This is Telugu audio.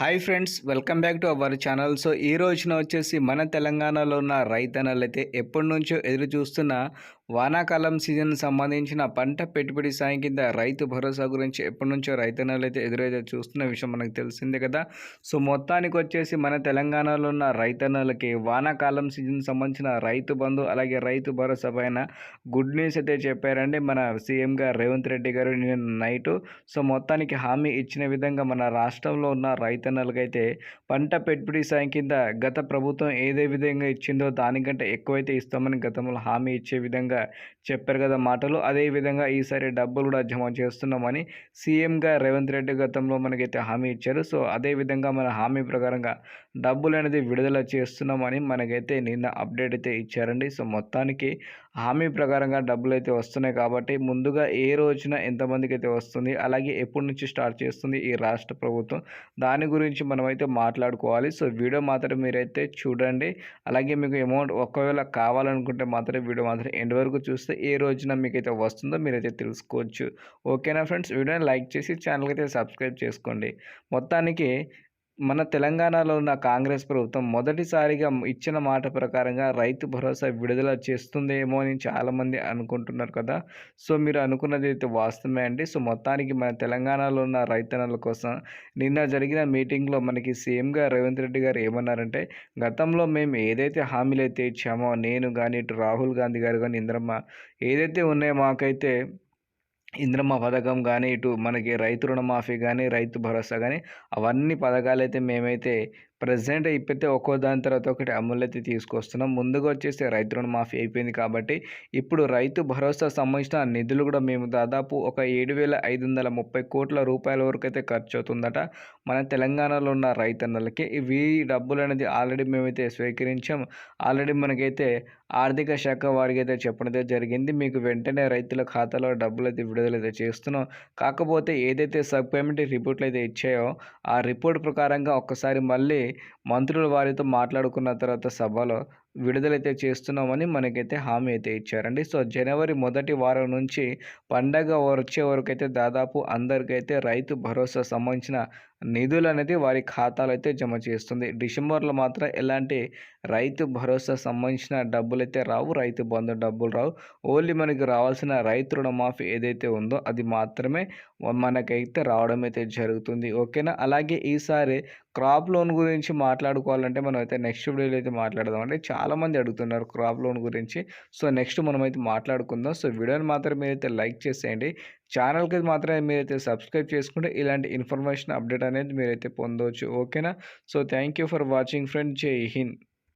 Hi friends welcome back to our channel. So ఈ రోజున వచ్చేసి మన తెలంగాణలో ఉన్న రైతన్నలు అయితే ఎప్పటి నుంచో ఎదురు చూస్తున్న వానాకాలం సీజన్ సంబంధించిన పంట పెట్టుబడి సాయం కింద రైతు భరోసా గురించి ఎప్పటి నుంచో రైతన్నలు అయితే ఎదురైతే చూస్తున్న విషయం మనకు తెలిసిందే కదా. సో మొత్తానికి వచ్చేసి మన తెలంగాణలో ఉన్న రైతన్నలకి వానాకాలం సీజన్ సంబంధించిన రైతు బంధు అలాగే రైతు భరోసా పైన గుడ్ న్యూస్ అయితే చెప్పారండి మన సీఎం గారు రేవంత్ రెడ్డి గారు నిన్న నైటు. సో మొత్తానికి హామీ ఇచ్చిన విధంగా మన రాష్ట్రంలో ఉన్న రైతన్నలకైతే పంట పెట్టుబడి సాయం కింద గత ప్రభుత్వం ఏదే విధంగా ఇచ్చిందో దానికంటే ఎక్కువైతే ఇస్తామని గతంలో హామీ ఇచ్చే విధంగా చెప్పారు కదా మాటలు. అదేవిధంగా ఈసారి డబ్బులు కూడా జమ చేస్తున్నామని సీఎంగా రేవంత్ రెడ్డి గతంలో మనకైతే హామీ ఇచ్చారు. సో అదేవిధంగా మన హామీ ప్రకారంగా డబ్బులు అనేది విడుదల చేస్తున్నామని మనకైతే నిన్న అప్డేట్ అయితే ఇచ్చారండి. సో మొత్తానికి హామీ ప్రకారంగా డబ్బులు అయితే వస్తున్నాయి కాబట్టి ముందుగా ఏ రోజున ఎంతమందికి అయితే వస్తుంది అలాగే ఎప్పటి నుంచి స్టార్ట్ చేస్తుంది ఈ రాష్ట్ర ప్రభుత్వం దాని గురించి మనమైతే మాట్లాడుకోవాలి. సో వీడియో మాత్రం మీరైతే చూడండి. అలాగే మీకు అమౌంట్ ఒకవేళ కావాలనుకుంటే మాత్రం వీడియో మాత్రం ఎండ్ వరకు చూస్తే ఏ రోజున మీకైతే వస్తుందో మీరైతే తెలుసుకోవచ్చు. ఓకేనా ఫ్రెండ్స్? వీడియోని లైక్ చేసి ఛానల్కి అయితే సబ్స్క్రైబ్ చేసుకోండి. మొత్తానికి మన తెలంగాణలో ఉన్న కాంగ్రెస్ ప్రభుత్వం మొదటిసారిగా ఇచ్చిన మాట ప్రకారంగా రైతు భరోసా విడుదల చేస్తుందేమో అని చాలామంది అనుకుంటున్నారు కదా. సో మీరు అనుకున్నది అయితే వాస్తవమే అండి. సో మొత్తానికి మన తెలంగాణలో ఉన్న రైతన్నల కోసం నిన్న జరిగిన మీటింగ్లో మనకి సీఎంగా రేవంత్ రెడ్డి గారు ఏమన్నారంటే గతంలో మేము ఏదైతే హామీలు అయితే ఇచ్చామో నేను కానీ ఇటు రాహుల్ గాంధీ గారు కానీ ఇంద్రమ్మ ఏదైతే ఉన్నాయో మాకైతే ఇంద్రమ్మ పథకం కానీ ఇటు మనకి రైతు రుణమాఫీ కానీ రైతు భరోసా కానీ అవన్నీ పథకాలు అయితే మేమైతే ప్రజెంట్ ఇప్పుడైతే ఒక్కో దాని తర్వాత ఒకటి అమలు అయితే తీసుకొస్తున్నాం. ముందుగా వచ్చేసి రైతు రుణమాఫీ అయిపోయింది కాబట్టి ఇప్పుడు రైతు భరోసా సంబంధించిన నిధులు కూడా మేము దాదాపు ఒక ఏడు వేల ఐదు వందల ముప్పై కోట్ల రూపాయల వరకు అయితే ఖర్చు అవుతుందట. మన తెలంగాణలో ఉన్న రైతన్నలకి ఇవి డబ్బులు అనేది ఆల్రెడీ మేమైతే స్వీకరించాం. ఆల్రెడీ మనకైతే ఆర్థిక శాఖ వారికి అయితే చెప్పడం జరిగింది. మీకు వెంటనే రైతుల ఖాతాలో డబ్బులు అయితే విడుదల అయితే చేస్తున్నాం. కాకపోతే ఏదైతే సబ్ పేమెంట్ రిపోర్ట్లు అయితే ఇచ్చాయో ఆ రిపోర్ట్ ప్రకారంగా ఒక్కసారి మళ్ళీ మంత్రులు వారితో మాట్లాడుకున్న తర్వాత సభలో విడుదలైతే చేస్తున్నామని మనకైతే హామీ అయితే ఇచ్చారండి. సో జనవరి మొదటి వారం నుంచి పండగ వచ్చే వరకు అయితే దాదాపు అందరికైతే రైతు భరోసా సంబంధించిన నిధులు అనేది వారి ఖాతాలో అయితే జమ చేస్తుంది. డిసెంబర్లో మాత్రం ఎలాంటి రైతు భరోసా సంబంధించిన డబ్బులు అయితే రావు రైతు బంధు డబ్బులు రావు. ఓన్లీ మనకి రావాల్సిన రైతు రుణమాఫీ ఏదైతే ఉందో అది మాత్రమే మనకైతే రావడం అయితే జరుగుతుంది. ఓకేనా? అలాగే ఈసారి క్రాప్ లోన్ గురించి మాట్లాడుకోవాలంటే మనం అయితే నెక్స్ట్ వీడియోలో అయితే మాట్లాడదాం అంటే చాలామంది అడుగుతున్నారు క్రాప్ లోన్ గురించి. సో నెక్స్ట్ మనం అయితే మాట్లాడుకుందాం. సో వీడియోని మాత్రం మీరైతే లైక్ చేసేయండి. ఛానల్కి మాత్రమే మీరైతే సబ్స్క్రైబ్ చేసుకుంటే ఇలాంటి ఇన్ఫర్మేషన్ అప్డేట్ అనేది మీరైతే పొందవచ్చు ఓకేనా? So thank you for watching friend. జై హింద్.